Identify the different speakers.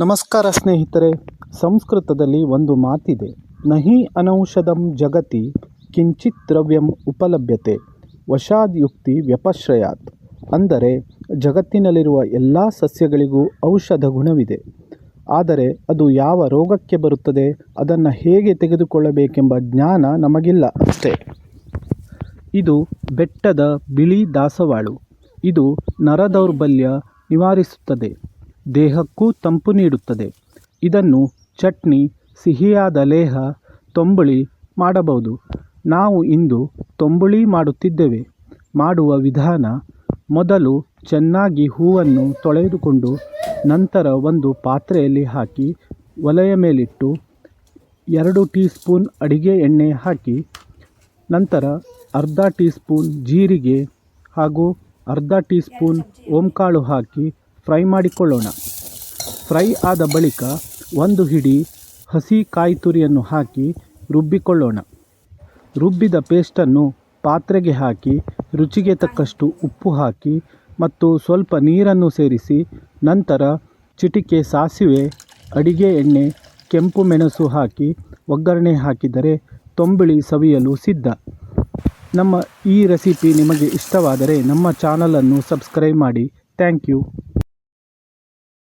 Speaker 1: ನಮಸ್ಕಾರ ಸ್ನೇಹಿತರೆ, ಸಂಸ್ಕೃತದಲ್ಲಿ ಒಂದು ಮಾತಿದೆ. ನಹಿ ಅನೌಷಧಂ ಜಗತಿ ಕಿಂಚಿತ್ ದ್ರವ್ಯಂ ಉಪಲಭ್ಯತೆ ವಶಾದ್ ಯುಕ್ತಿ ವ್ಯಪಶ್ರಯಾತ್. ಅಂದರೆ, ಜಗತ್ತಿನಲ್ಲಿರುವ ಎಲ್ಲ ಸಸ್ಯಗಳಿಗೂ ಔಷಧ ಗುಣವಿದೆ. ಆದರೆ, ಅದು ಯಾವ ರೋಗಕ್ಕೆ ಬರುತ್ತದೆ, ಅದನ್ನು ಹೇಗೆ ತೆಗೆದುಕೊಳ್ಳಬೇಕೆಂಬ ಜ್ಞಾನ ನಮಗಿಲ್ಲ ಅಷ್ಟೇ. ಇದು ಬೆಟ್ಟದ ಬಿಳಿ ದಾಸವಾಳು. ಇದು ನರದೌರ್ಬಲ್ಯ ನಿವಾರಿಸುತ್ತದೆ. ದೇಹಕ್ಕೂ ತಂಪು ನೀಡುತ್ತದೆ. ಇದನ್ನು ಚಟ್ನಿ, ಸಿಹಿಯಾದ ಲೇಹ, ತಂಬುಳಿ ಮಾಡಬಹುದು. ನಾವು ಇಂದು ತಂಬುಳಿ ಮಾಡುತ್ತಿದ್ದೇವೆ. ಮಾಡುವ ವಿಧಾನ, ಮೊದಲು ಚೆನ್ನಾಗಿ ಹೂವನ್ನು ತೊಳೆದುಕೊಂಡು ನಂತರ ಒಂದು ಪಾತ್ರೆಯಲ್ಲಿ ಹಾಕಿ ಒಲೆಯ ಮೇಲಿಟ್ಟು ಎರಡು ಟೀ ಸ್ಪೂನ್ ಅಡಿಗೆ ಎಣ್ಣೆ ಹಾಕಿ, ನಂತರ ಅರ್ಧ ಟೀ ಸ್ಪೂನ್ ಜೀರಿಗೆ ಹಾಗೂ ಅರ್ಧ ಟೀ ಸ್ಪೂನ್ ಓಂಕಾಳು ಹಾಕಿ ಫ್ರೈ ಮಾಡಿಕೊಳ್ಳೋಣ. ಫ್ರೈ ಆದ ಬಳಿಕ ಒಂದು ಹಿಡಿ ಹಸಿ ಕಾಯಿ ತುರಿಯನ್ನು ಹಾಕಿ ರುಬ್ಬಿಕೊಳ್ಳೋಣ. ರುಬ್ಬಿದ ಪೇಸ್ಟನ್ನು ಪಾತ್ರೆಗೆ ಹಾಕಿ, ರುಚಿಗೆ ತಕ್ಕಷ್ಟು ಉಪ್ಪು ಹಾಕಿ ಮತ್ತು ಸ್ವಲ್ಪ ನೀರನ್ನು ಸೇರಿಸಿ ನಂತರ ಚಿಟಿಕೆ ಸಾಸಿವೆ, ಅಡಿಗೆ ಎಣ್ಣೆ, ಕೆಂಪು ಮೆಣಸು ಹಾಕಿ ಒಗ್ಗರಣೆ ಹಾಕಿದರೆ ತೊಂಬಿಳಿ ಸವಿಯಲು ಸಿದ್ಧ. ನಮ್ಮ ಈ ರೆಸಿಪಿ ನಿಮಗೆ ಇಷ್ಟವಾದರೆ ನಮ್ಮ ಚಾನಲನ್ನು ಸಬ್ಸ್ಕ್ರೈಬ್ ಮಾಡಿ. Thank you.